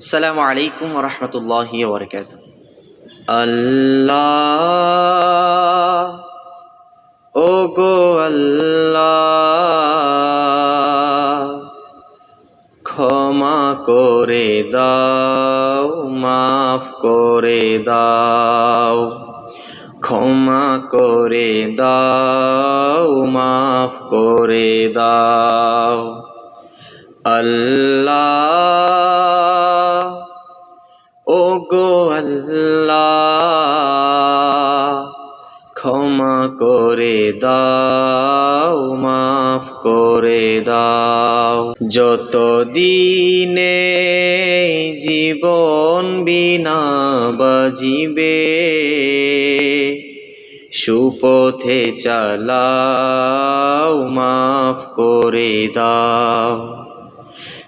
আসসালামু আলাইকুম রহমতুল্লাহি ওবরকাত আল্লাহ ও গো আল্লাহ ক্ষমা করে দাও, মাফ করে দাও। ক্ষমা করে দাও, মাফ করে দাও। আল্লাহ। ও গো আল্লাহ, ক্ষমা করে দাও, মাফ করে দাও। যত দিনে জীবন বিনা বাজিবে, সুপথে চালাও, মাফ করে দাও।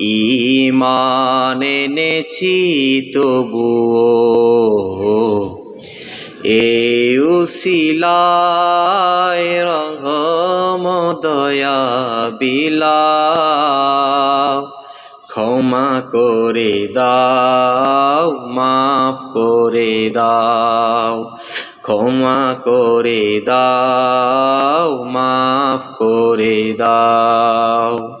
ইমান এনেছি তবুও। এ উসিলায় রহম দয়া বিলা। ক্ষমা করে দাও, মাফ করে দাও। ক্ষমা করে দাও, মাফ করে দাও।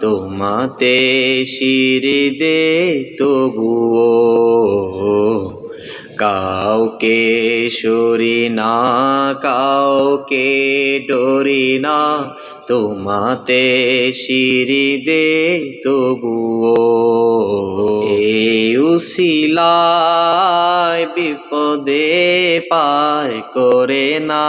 তোমাতে শির দে তবুও কাউকে সরি না, কাউকে ডরি না, তোমাতে শিরি দে তবুও। উসিলায় বিপদে পার করে না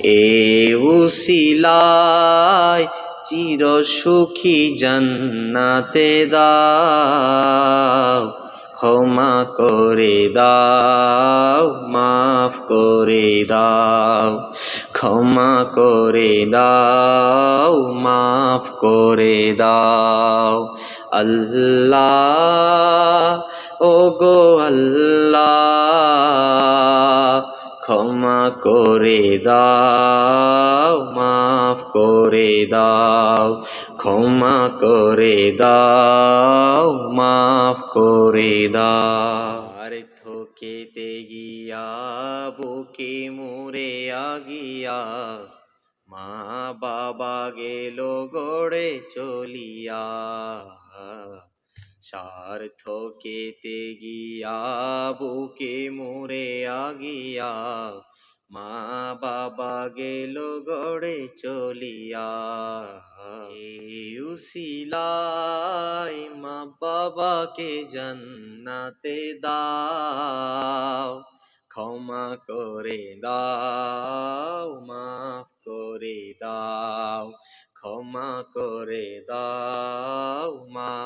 এ উসিলায় চির সুখী জান্নাতে দাও, ক্ষমা করে দাও, মাফ করে দাও, ক্ষমা করে দাও, মাফ করে দাও, আল্লাহ ও গো আল্লাহ। ক্ষমা করে দাও, মাফ করে দাও, ক্ষমা করে দাও, মাফ করে দাও। থকেতে গিয়া বুকে মুরে আগিয়া, মা বাবা গেল গড়ে চলিয়া। সার্থকেতে গিয়া বুকে মোরে আগিয়া, মা বাবা গেল গড়ে চলিয়া। উসিলাই মা বাবাকে জান্নাতে দাও, ক্ষমা করে দাও, মাফ করে দাও, ক্ষমা করে দাও করে